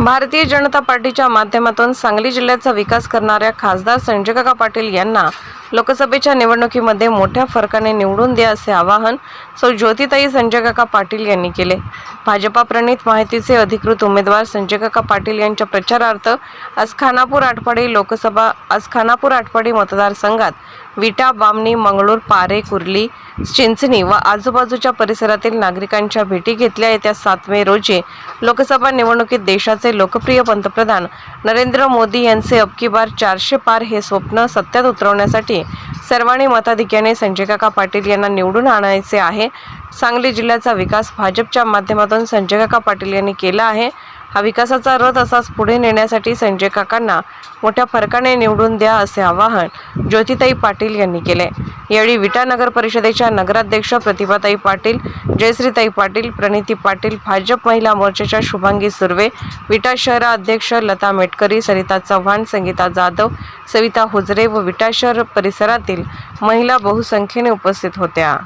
भारतीय जनता पार्टीच्या माध्यमातून सांगली जिल्ह्याचा विकास करणाऱ्या खासदार संजय काका पाटील यांना लोकसभेच्या निवडणुकीमध्ये मोठ्या फरकाने निवडून द्या असे आवाहन सौ ज्योतिताई संजय काका पाटील यांनी केले. भाजपा प्रणित माहितीचे अधिकृत उमेदवार संजय काका पाटील यांच्या प्रचारार्थ आज खानापूर आटपाडी लोकसभा आज खानापूर आटपाडी मतदारसंघात विटा बामणी मंगळूर पारे कुर्ली चिंचणी व आजूबाजूच्या परिसरातील नागरिकांच्या भेटी घेतल्या येत्या सात मे रोजी लोकसभा निवडणुकीत देशाचे लोकप्रिय पंतप्रधान नरेंद्र मोदी यांचे अबकी बार चारशे पार हे स्वप्न सत्यात उतरवण्यासाठी सर्वांनी मताधिक्याने संजय काका पाटील यांना निवडून आणायचे आहे. सांगली जिल्ह्याचा विकास भाजपच्या माध्यमातून संजय काका पाटील यांनी केला आहे. हा विकासाचा रथ असाच पुढे नेण्यासाठी संजय काकांना मोठ्या फरकाने निवडून द्या असे आवाहन ज्योतिताई पाटील यांनी केले. यावेळी विटा नगर परिषदेच्या नगराध्यक्ष प्रतिभाताई पाटील जयश्रीताई पाटील प्रणिती पाटील भाजप महिला मोर्चाच्या शुभांगी सुर्वे विटा शहर अध्यक्ष लता मेटकरी सरिता चव्हाण संगीता जाधव सविता हुजरे व विटा शहर परिसरातील महिला बहुसंख्येने उपस्थित होत्या.